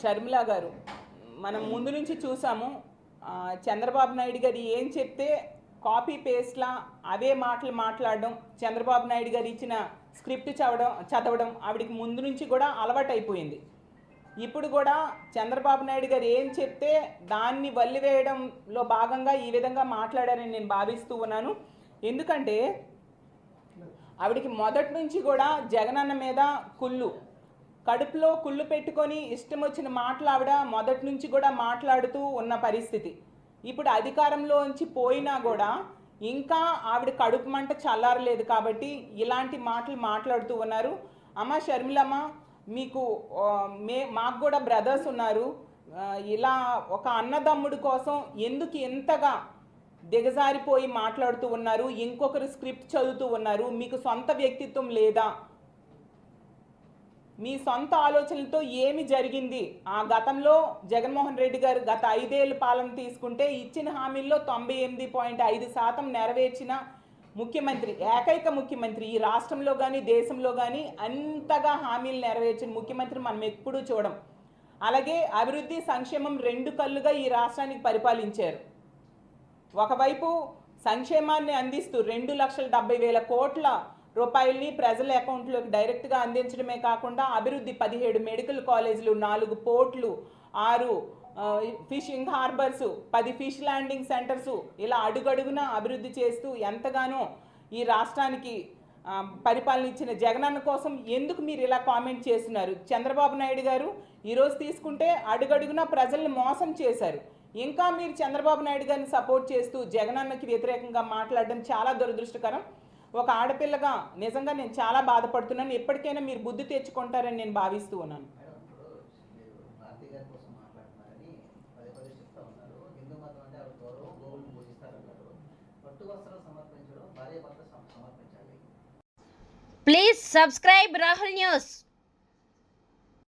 షర్మిల గారు మనం ముందు నుంచి చూసాము చంద్రబాబు నాయుడు గారు ఏం చెప్తే కాపీ పేస్ట్లా అవే మాటలు మాట్లాడడం చంద్రబాబు నాయుడు గారు ఇచ్చిన స్క్రిప్ట్ చదవడం చదవడం ఆవిడకి ముందు నుంచి కూడా అలవాటైపోయింది. ఇప్పుడు కూడా చంద్రబాబు నాయుడు గారు ఏం చెప్తే దాన్ని వల్లివేయడంలో భాగంగా ఈ విధంగా మాట్లాడారని నేను భావిస్తూ ఉన్నాను. ఎందుకంటే ఆవిడకి మొదటి నుంచి కూడా జగనన్న మీద కుళ్ళు కడుపులో కుళ్ళు పెట్టుకొని ఇష్టం వచ్చిన మాటలు ఆవిడ మొదటి నుంచి కూడా మాట్లాడుతూ ఉన్న పరిస్థితి. ఇప్పుడు అధికారంలోంచి పోయినా కూడా ఇంకా ఆవిడ కడుపు మంట చల్లారలేదు కాబట్టి ఇలాంటి మాటలు మాట్లాడుతూ ఉన్నారు. అమ్మ షర్మిలమ్మ మీకు మే మాకు కూడా బ్రదర్స్ ఉన్నారు. ఇలా ఒక అన్నదమ్ముడు కోసం ఎందుకు ఎంతగా దిగజారిపోయి మాట్లాడుతూ ఉన్నారు? ఇంకొకరు స్క్రిప్ట్ చదువుతూ ఉన్నారు. మీకు సొంత వ్యక్తిత్వం లేదా? మీ సొంత ఆలోచనలతో ఏమి జరిగింది? ఆ గతంలో జగన్మోహన్ రెడ్డి గారు గత ఐదేళ్ళు పాలన తీసుకుంటే ఇచ్చిన హామీల్లో తొంభై ఎనిమిది పాయింట్ ఐదు శాతం నెరవేర్చిన ముఖ్యమంత్రి ఏకైక ముఖ్యమంత్రి ఈ రాష్ట్రంలో కానీ దేశంలో కానీ అంతగా హామీలు నెరవేర్చిన ముఖ్యమంత్రి మనం ఎప్పుడూ చూడం. అలాగే అభివృద్ధి సంక్షేమం రెండు కళ్ళుగా ఈ రాష్ట్రానికి పరిపాలించారు. ఒకవైపు సంక్షేమాన్ని అందిస్తూ రెండు లక్షల డెబ్బై వేల కోట్ల రూపాయల్ని ప్రజల అకౌంట్లోకి డైరెక్ట్గా అందించడమే కాకుండా అభివృద్ధి పదిహేడు మెడికల్ కాలేజీలు నాలుగు పోర్ట్లు ఆరు ఫిషింగ్ హార్బర్స్ పది ఫిష్ ల్యాండింగ్ సెంటర్స్ ఇలా అడుగడుగున అభివృద్ధి చేస్తూ ఎంతగానో ఈ రాష్ట్రానికి పరిపాలన ఇచ్చిన జగనన్న కోసం ఎందుకు మీరు ఇలా కామెంట్ చేస్తున్నారు? చంద్రబాబు నాయుడు గారు ఈరోజు తీసుకుంటే అడుగడుగున ప్రజల్ని మోసం చేశారు. ఇంకా మీరు చంద్రబాబు నాయుడు గారిని సపోర్ట్ చేస్తూ జగనన్నకి వ్యతిరేకంగా మాట్లాడడం చాలా దురదృష్టకరం. ఒక ఆడపిల్లగా నిజంగా నేను చాలా బాధపడుతున్నాను. ఎప్పటికైనా మీరు బుద్ధి తెచ్చుకుంటారని నేను భావిస్తూ ఉన్నాను. Please subscribe Rahul news